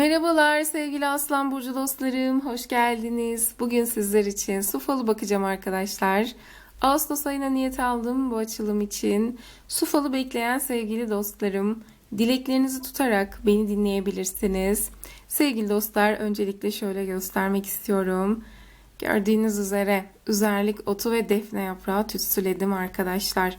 Merhabalar sevgili Aslan Burcu dostlarım, hoş geldiniz. Bugün sizler için su bakacağım arkadaşlar. Ağustos ayına niyet aldım bu açılım için. Su bekleyen sevgili dostlarım, dileklerinizi tutarak beni dinleyebilirsiniz. Sevgili dostlar, öncelikle şöyle göstermek istiyorum. Gördüğünüz üzere üzerlik otu ve defne yaprağı tütsüledim arkadaşlar.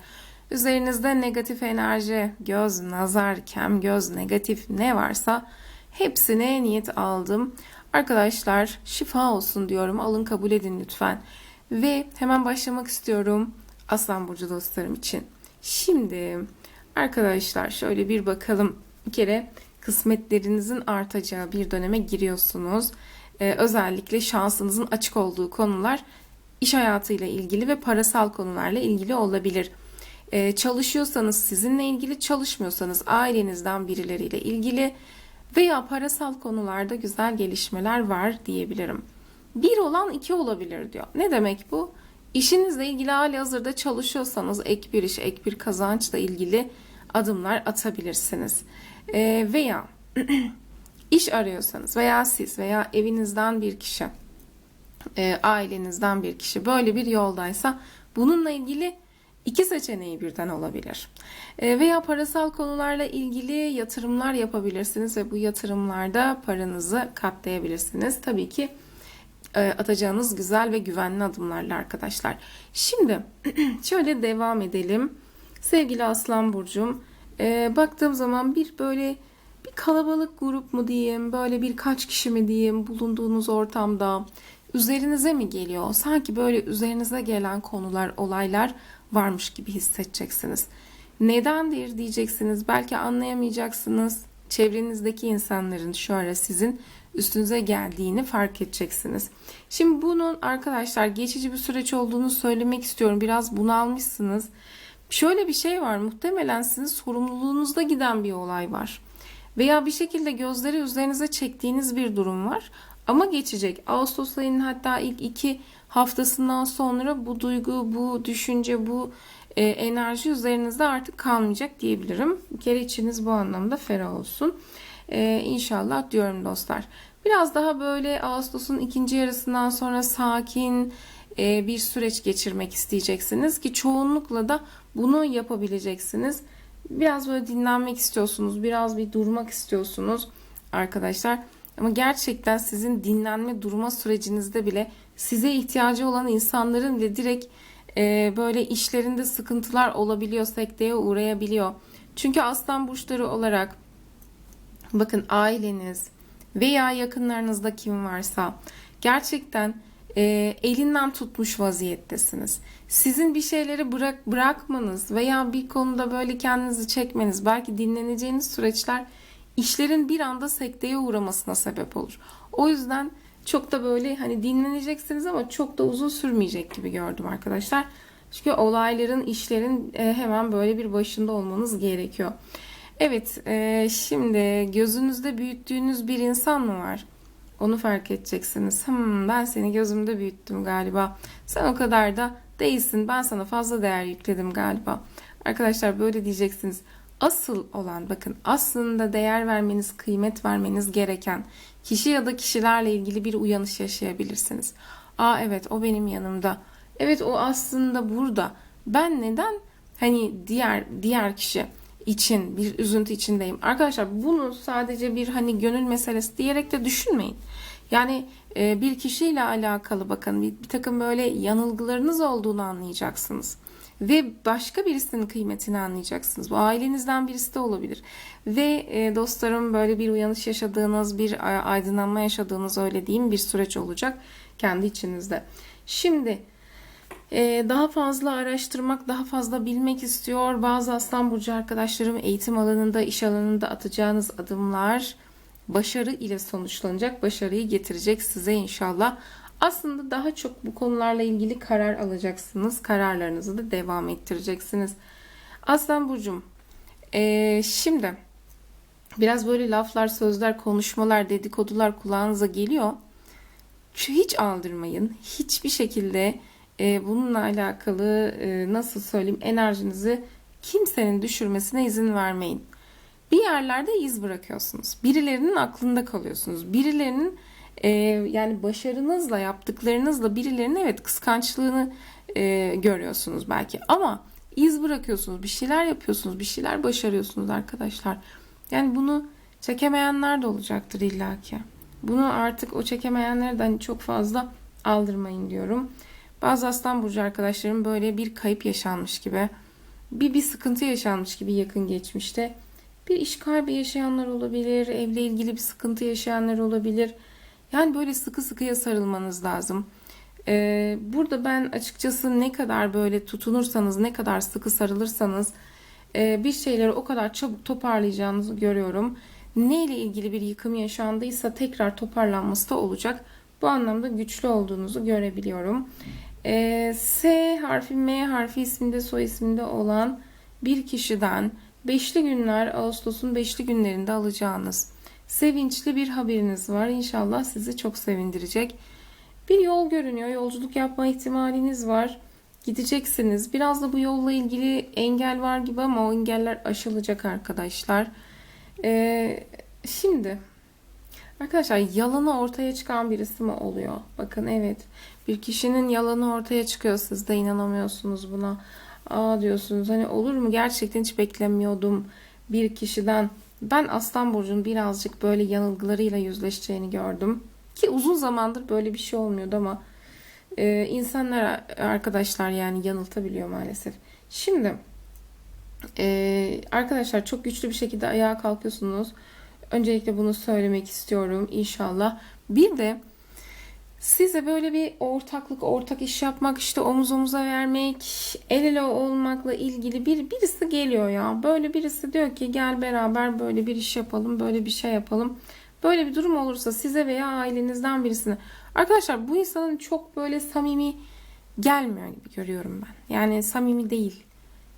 Üzerinizde negatif enerji, göz, nazar, kem, göz, negatif ne varsa hepsine niyet aldım. Arkadaşlar şifa olsun diyorum. Alın kabul edin lütfen. Ve hemen başlamak istiyorum Aslan Burcu dostlarım için. Şimdi arkadaşlar şöyle bir bakalım. Bir kere kısmetlerinizin artacağı bir döneme giriyorsunuz. Ee, özellikle şansınızın açık olduğu konular iş hayatıyla ilgili ve parasal konularla ilgili olabilir. Ee, çalışıyorsanız sizinle ilgili, çalışmıyorsanız ailenizden birileriyle ilgili veya parasal konularda güzel gelişmeler var diyebilirim. Bir olan iki olabilir diyor. Ne demek bu? İşinizle ilgili hali hazırda çalışıyorsanız ek bir iş, ek bir kazançla ilgili adımlar atabilirsiniz. Ee, veya iş arıyorsanız veya siz veya evinizden bir kişi, e, ailenizden bir kişi böyle bir yoldaysa bununla ilgili iki seçeneği birden olabilir. E, veya parasal konularla ilgili yatırımlar yapabilirsiniz ve bu yatırımlarda paranızı katlayabilirsiniz. Tabii ki e, atacağınız güzel ve güvenli adımlarla arkadaşlar. Şimdi şöyle devam edelim. Sevgili Aslan Burcum, e, baktığım zaman bir böyle bir kalabalık grup mu diyeyim, böyle birkaç kişi mi diyeyim bulunduğunuz ortamda üzerinize mi geliyor? Sanki böyle üzerinize gelen konular, olaylar varmış gibi hissedeceksiniz. Nedendir diyeceksiniz. Belki anlayamayacaksınız. Çevrenizdeki insanların şöyle sizin üstünüze geldiğini fark edeceksiniz. Şimdi bunun arkadaşlar geçici bir süreç olduğunu söylemek istiyorum. Biraz bunalmışsınız. Şöyle bir şey var. Muhtemelen sizin sorumluluğunuzda giden bir olay var. Veya bir şekilde gözleri üzerinize çektiğiniz bir durum var. Ama geçecek. Ağustos ayının hatta ilk iki haftasından sonra bu duygu, bu düşünce, bu e, enerji üzerinizde artık kalmayacak diyebilirim. Bir kere içiniz bu anlamda ferah olsun. E, inşallah diyorum dostlar. Biraz daha böyle Ağustos'un ikinci yarısından sonra sakin e, bir süreç geçirmek isteyeceksiniz ki çoğunlukla da bunu yapabileceksiniz. Biraz böyle dinlenmek istiyorsunuz, biraz bir durmak istiyorsunuz arkadaşlar. Ama gerçekten sizin dinlenme durma sürecinizde bile size ihtiyacı olan insanların bile direkt e, böyle işlerinde sıkıntılar olabiliyor, sekteye uğrayabiliyor. Çünkü aslan burçları olarak bakın aileniz veya yakınlarınızda kim varsa gerçekten e, elinden tutmuş vaziyettesiniz. Sizin bir şeyleri bırak bırakmanız veya bir konuda böyle kendinizi çekmeniz, belki dinleneceğiniz süreçler işlerin bir anda sekteye uğramasına sebep olur. O yüzden çok da böyle hani dinleneceksiniz ama çok da uzun sürmeyecek gibi gördüm arkadaşlar. Çünkü olayların, işlerin e, hemen böyle bir başında olmanız gerekiyor. Evet, e, şimdi gözünüzde büyüttüğünüz bir insan mı var? Onu fark edeceksiniz. Hmm, ben seni gözümde büyüttüm galiba. Sen o kadar da değilsin. Ben sana fazla değer yükledim galiba. Arkadaşlar böyle diyeceksiniz. Asıl olan bakın aslında değer vermeniz, kıymet vermeniz gereken kişi ya da kişilerle ilgili bir uyanış yaşayabilirsiniz. Aa evet o benim yanımda. Evet o aslında burada. Ben neden hani diğer diğer kişi için bir üzüntü içindeyim. Arkadaşlar bunu sadece bir hani gönül meselesi diyerek de düşünmeyin. Yani bir kişiyle alakalı bakın bir, bir takım böyle yanılgılarınız olduğunu anlayacaksınız. Ve başka birisinin kıymetini anlayacaksınız. Bu ailenizden birisi de olabilir. Ve e, dostlarım böyle bir uyanış yaşadığınız, bir aydınlanma yaşadığınız öyle diyeyim bir süreç olacak kendi içinizde. Şimdi ee, daha fazla araştırmak, daha fazla bilmek istiyor. Bazı Aslan Burcu arkadaşlarım eğitim alanında, iş alanında atacağınız adımlar başarı ile sonuçlanacak. Başarıyı getirecek size inşallah. Aslında daha çok bu konularla ilgili karar alacaksınız. Kararlarınızı da devam ettireceksiniz. Aslan Burcum, ee, şimdi biraz böyle laflar, sözler, konuşmalar, dedikodular kulağınıza geliyor. Hiç aldırmayın. Hiçbir şekilde e, bununla alakalı e, nasıl söyleyeyim enerjinizi kimsenin düşürmesine izin vermeyin. Bir yerlerde iz bırakıyorsunuz. Birilerinin aklında kalıyorsunuz. Birilerinin e, yani başarınızla yaptıklarınızla birilerinin evet kıskançlığını e, görüyorsunuz belki ama iz bırakıyorsunuz. Bir şeyler yapıyorsunuz. Bir şeyler başarıyorsunuz arkadaşlar. Yani bunu çekemeyenler de olacaktır illaki. Bunu artık o çekemeyenlerden çok fazla aldırmayın diyorum. Bazı aslan burcu arkadaşlarım böyle bir kayıp yaşanmış gibi, bir bir sıkıntı yaşanmış gibi yakın geçmişte. Bir iş kaybı yaşayanlar olabilir, evle ilgili bir sıkıntı yaşayanlar olabilir. Yani böyle sıkı sıkıya sarılmanız lazım. Ee, burada ben açıkçası ne kadar böyle tutunursanız, ne kadar sıkı sarılırsanız e, bir şeyleri o kadar çabuk toparlayacağınızı görüyorum. Ne ile ilgili bir yıkım yaşandıysa tekrar toparlanması da olacak. Bu anlamda güçlü olduğunuzu görebiliyorum. Ee, S harfi, M harfi isminde, soy isminde olan bir kişiden beşli günler, Ağustos'un beşli günlerinde alacağınız sevinçli bir haberiniz var. İnşallah sizi çok sevindirecek. Bir yol görünüyor. Yolculuk yapma ihtimaliniz var. Gideceksiniz. Biraz da bu yolla ilgili engel var gibi ama o engeller aşılacak arkadaşlar. Ee, şimdi arkadaşlar yalanı ortaya çıkan birisi mi oluyor? Bakın evet bir kişinin yalanı ortaya çıkıyor. Siz de inanamıyorsunuz buna. Aa diyorsunuz hani olur mu? Gerçekten hiç beklemiyordum bir kişiden. Ben Aslan Burcu'nun birazcık böyle yanılgılarıyla yüzleşeceğini gördüm. Ki uzun zamandır böyle bir şey olmuyordu ama e, insanlar arkadaşlar yani yanıltabiliyor maalesef. Şimdi e, arkadaşlar çok güçlü bir şekilde ayağa kalkıyorsunuz. Öncelikle bunu söylemek istiyorum inşallah. Bir de size böyle bir ortaklık, ortak iş yapmak, işte omuz omuza vermek, el ele olmakla ilgili bir birisi geliyor ya. Böyle birisi diyor ki gel beraber böyle bir iş yapalım, böyle bir şey yapalım. Böyle bir durum olursa size veya ailenizden birisine. Arkadaşlar bu insanın çok böyle samimi gelmiyor gibi görüyorum ben. Yani samimi değil.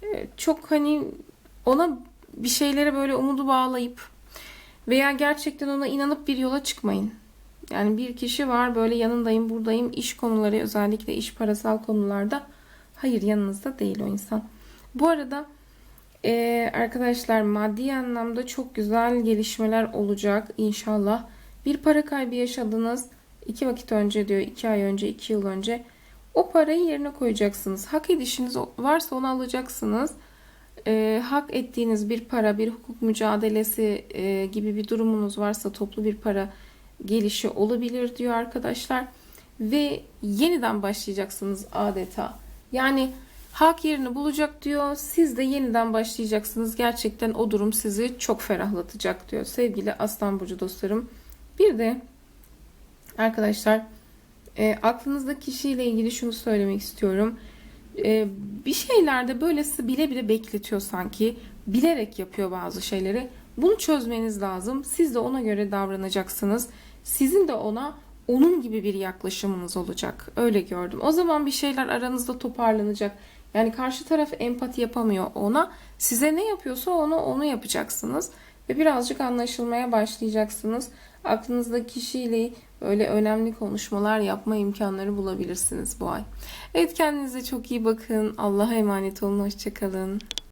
Ee, Çok hani ona bir şeylere böyle umudu bağlayıp veya gerçekten ona inanıp bir yola çıkmayın. Yani bir kişi var böyle yanındayım buradayım iş konuları özellikle iş parasal konularda hayır yanınızda değil o insan. Bu arada e, arkadaşlar maddi anlamda çok güzel gelişmeler olacak inşallah. Bir para kaybı yaşadınız iki vakit önce diyor iki ay önce iki yıl önce o parayı yerine koyacaksınız. Hak edişiniz varsa onu alacaksınız. E, hak ettiğiniz bir para, bir hukuk mücadelesi e, gibi bir durumunuz varsa toplu bir para gelişi olabilir diyor arkadaşlar. Ve yeniden başlayacaksınız adeta. Yani hak yerini bulacak diyor. Siz de yeniden başlayacaksınız. Gerçekten o durum sizi çok ferahlatacak diyor. Sevgili Aslan Burcu dostlarım. Bir de arkadaşlar e, aklınızdaki kişiyle ilgili şunu söylemek istiyorum. E, bir şeylerde böylesi bile bile bekletiyor sanki. Bilerek yapıyor bazı şeyleri. Bunu çözmeniz lazım. Siz de ona göre davranacaksınız. Sizin de ona onun gibi bir yaklaşımınız olacak. Öyle gördüm. O zaman bir şeyler aranızda toparlanacak. Yani karşı taraf empati yapamıyor ona. Size ne yapıyorsa onu onu yapacaksınız ve birazcık anlaşılmaya başlayacaksınız. Aklınızdaki kişiyle öyle önemli konuşmalar yapma imkanları bulabilirsiniz bu ay. Evet kendinize çok iyi bakın. Allah'a emanet olun. Hoşçakalın.